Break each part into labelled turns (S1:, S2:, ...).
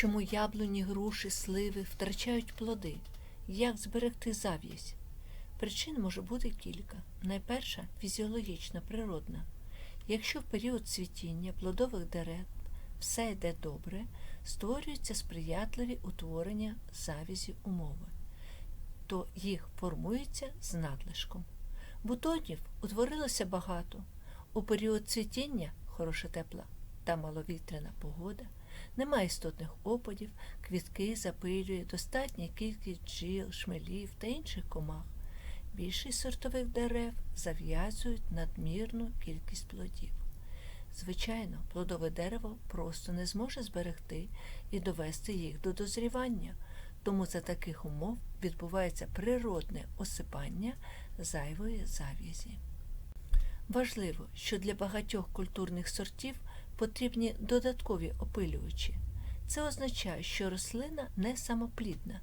S1: Чому яблуні, груші, сливи втрачають плоди? Як зберегти зав'язь? Причин може бути кілька. Найперша фізіологічна, природна. Якщо в період цвітіння плодових дерев все йде добре, створюються сприятливі утворення завязі умови, то їх формується з надлишком. Бутонів утворилося багато. У період цвітіння хороша тепла та маловітряна погода, немає істотних опадів, квітки запилює достатня кількість бджіл, шмелів та інших комах. Більшість сортових дерев зав'язують надмірну кількість плодів. Звичайно, плодове дерево просто не зможе зберегти і довести їх до дозрівання, тому за таких умов відбувається природне осипання зайвої зав'язі. Важливо, що для багатьох культурних сортів потрібні додаткові опилювачі. Це означає, що рослина не самоплідна,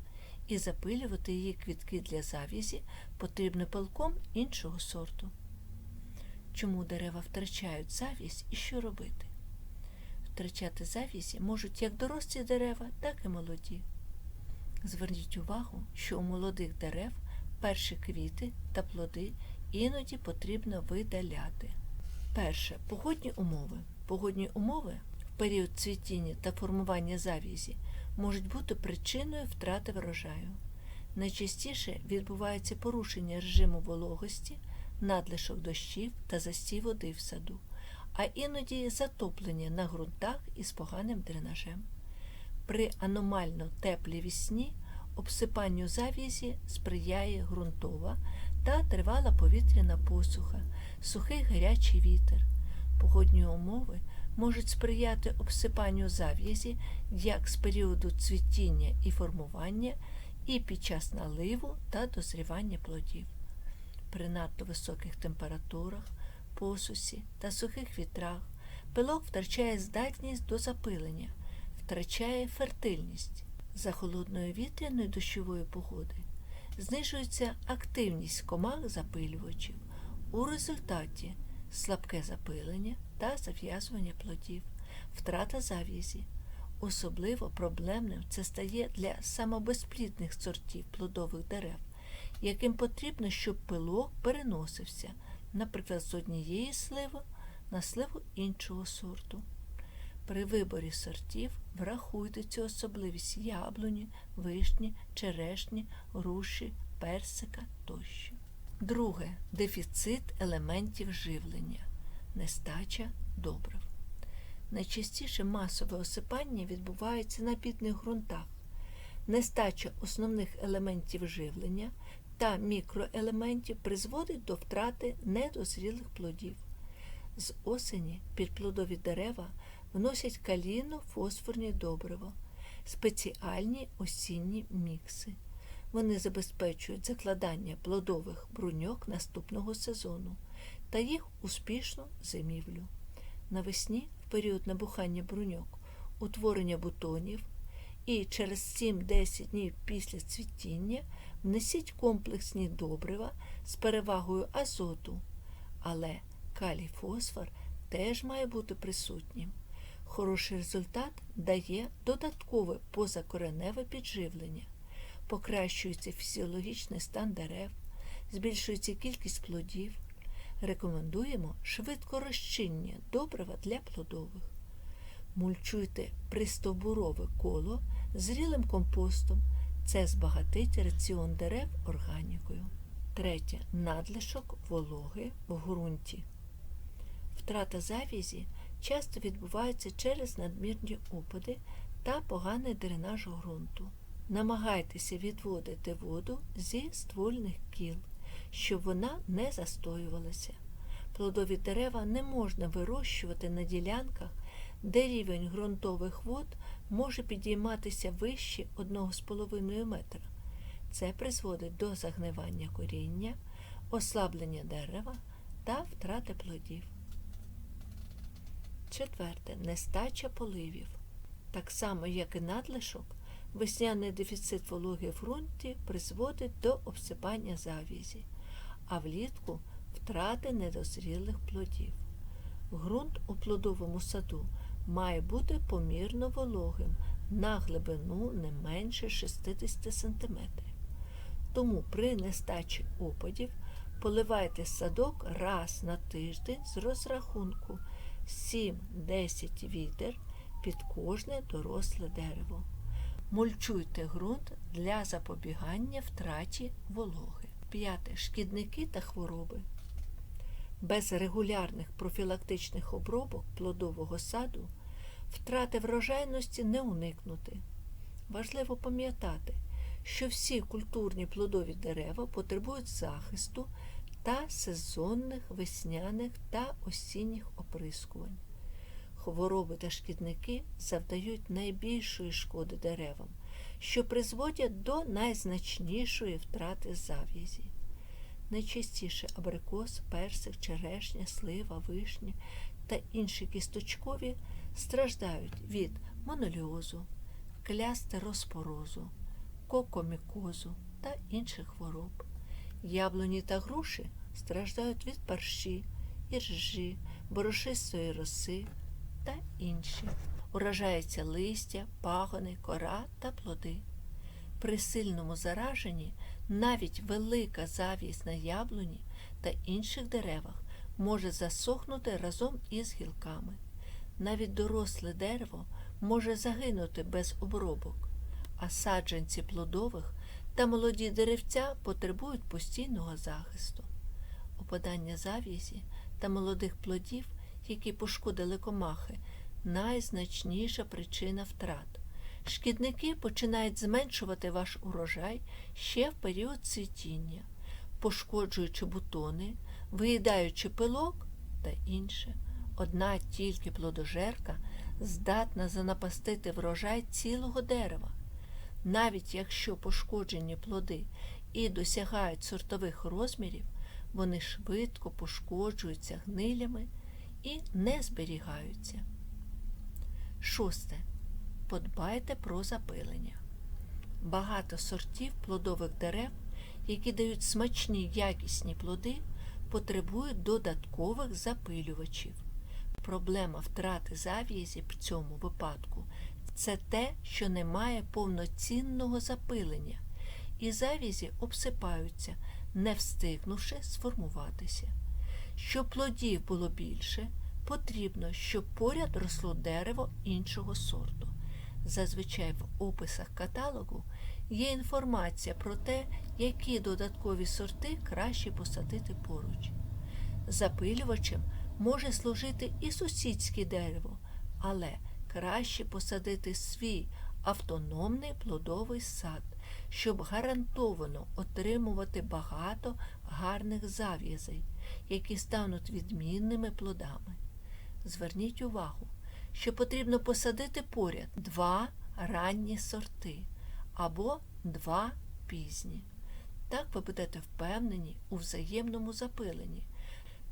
S1: і запилювати її квітки для зав'язі потрібно пилком іншого сорту. Чому дерева втрачають зав'язь і що робити? Втрачати зав'язі можуть як дорослі дерева, так і молоді. Зверніть увагу, що у молодих дерев перші квіти та плоди іноді потрібно видаляти. Перше погодні умови. Погодні умови в період цвітіння та формування зав'язі можуть бути причиною втрати врожаю. Найчастіше відбувається порушення режиму вологості, надлишок дощів та застій води в саду, а іноді затоплення на ґрунтах із поганим дренажем. При аномально теплій вісні обсипанню зав'язі сприяє ґрунтова та тривала повітряна посуха, сухий гарячий вітер. Погодні умови можуть сприяти обсипанню зав'язі як з періоду цвітіння і формування, і під час наливу та дозрівання плодів. При надто високих температурах, посусі та сухих вітрах пилок втрачає здатність до запилення, втрачає фертильність. За холодної вітряної дощової погоди знижується активність комах запилювачів. У результаті слабке запилення та зав'язування плодів, втрата зав'язі. Особливо проблемним це стає для самобезплідних сортів плодових дерев, яким потрібно, щоб пилок переносився, наприклад, з однієї сливи на сливу іншого сорту. При виборі сортів врахуйте цю особливість яблуні, вишні, черешні, груші, персика тощо. Друге дефіцит елементів живлення, нестача добрив. Найчастіше масове осипання відбувається на бідних ґрунтах. Нестача основних елементів живлення та мікроелементів призводить до втрати недозрілих плодів. З осені підплодові дерева вносять калійно-фосфорні добрива, спеціальні осінні мікси. Вони забезпечують закладання плодових бруньок наступного сезону та їх успішну зимівлю. Навесні, в період набухання бруньок, утворення бутонів і через 7-10 днів після цвітіння внесіть комплексні добрива з перевагою азоту, але калій фосфор теж має бути присутнім. Хороший результат дає додаткове позакореневе підживлення, покращується фізіологічний стан дерев, збільшується кількість плодів. Рекомендуємо швидкорозчинні добрива для плодових. Мульчуйте пристовбурове коло зрілим компостом. Це збагатить раціон дерев органікою. Третє надлишок вологи в ґрунті. Втрата завязі часто відбувається через надмірні опади та поганий дренаж ґрунту. Намагайтеся відводити воду зі ствольних кіл, щоб вона не застоювалася. Плодові дерева не можна вирощувати на ділянках, де рівень ґрунтових вод може підійматися вище 1,5 метра. Це призводить до загнивання коріння, ослаблення дерева та втрати плодів. Четверте нестача поливів. Так само, як і надлишок, весняний дефіцит вологи в ґрунті призводить до обсипання завізі, а влітку втрати недозрілих плодів. Ґрунт у плодовому саду має бути помірно вологим на глибину не менше 60 см. Тому при нестачі опадів поливайте садок раз на тиждень з розрахунку 7-10 відер під кожне доросле дерево. Мульчуйте ґрунт для запобігання втраті вологи. П'яте. Шкідники та хвороби. Без регулярних профілактичних обробок плодового саду втрати врожайності не уникнути. Важливо пам'ятати, що всі культурні плодові дерева потребують захисту та сезонних весняних та осінніх оприскувань. Хвороби та шкідники завдають найбільшої шкоди деревам, що призводять до найзначнішої втрати зав'язі. Найчастіше абрикос, персик, черешня, слива, вишня та інші кісточкові страждають від моноліозу, клястероспорозу, кокомікозу та інших хвороб. Яблуні та груші страждають від парші, іржі, борошистої роси та інші. Уражається листя, пагони, кора та плоди. При сильному зараженні навіть велика завість на яблуні та інших деревах може засохнути разом із гілками. Навіть доросле дерево може загинути без обробок, а саджанці плодових та молоді деревця потребують постійного захисту. Опадання зав'язі та молодих плодів, які пошкодили комахи, найзначніша причина втрат. Шкідники починають зменшувати ваш урожай ще в період цвітіння, пошкоджуючи бутони, виїдаючи пилок та інше. Одна тільки плодожерка здатна занапастити врожай цілого дерева. Навіть якщо пошкоджені плоди і досягають сортових розмірів, вони швидко пошкоджуються гнилями і не зберігаються. Шосте. Подбайте про запилення. Багато сортів плодових дерев, які дають смачні якісні плоди, потребують додаткових запилювачів. Проблема втрати зав'язі в цьому випадку це те, що немає повноцінного запилення, і зав'язі обсипаються, не встигнувши сформуватися. Щоб плодів було більше, потрібно, щоб поряд росло дерево іншого сорту. Зазвичай в описах каталогу є інформація про те, які додаткові сорти краще посадити поруч. Запилювачем може служити і сусідське дерево, але краще посадити свій автономний плодовий сад, щоб гарантовано отримувати багато гарних зав'язей, які стануть відмінними плодами. Зверніть увагу, що потрібно посадити поряд два ранні сорти або два пізні. Так ви будете впевнені у взаємному запиленні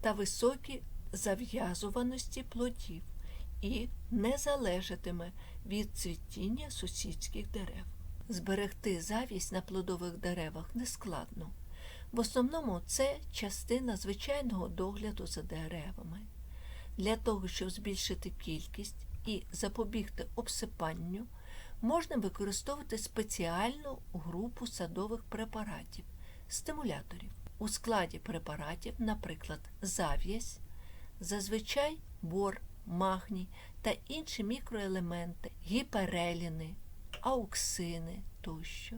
S1: та високій зав'язуваності плодів і не залежатиме від цвітіння сусідських дерев. Зберегти завість на плодових деревах нескладно. В основному це частина звичайного догляду за деревами. Для того, щоб збільшити кількість і запобігти обсипанню, можна використовувати спеціальну групу садових препаратів, стимуляторів. У складі препаратів, наприклад, зав'язь, зазвичай бор, магній та інші мікроелементи, гіпереліни, ауксини тощо.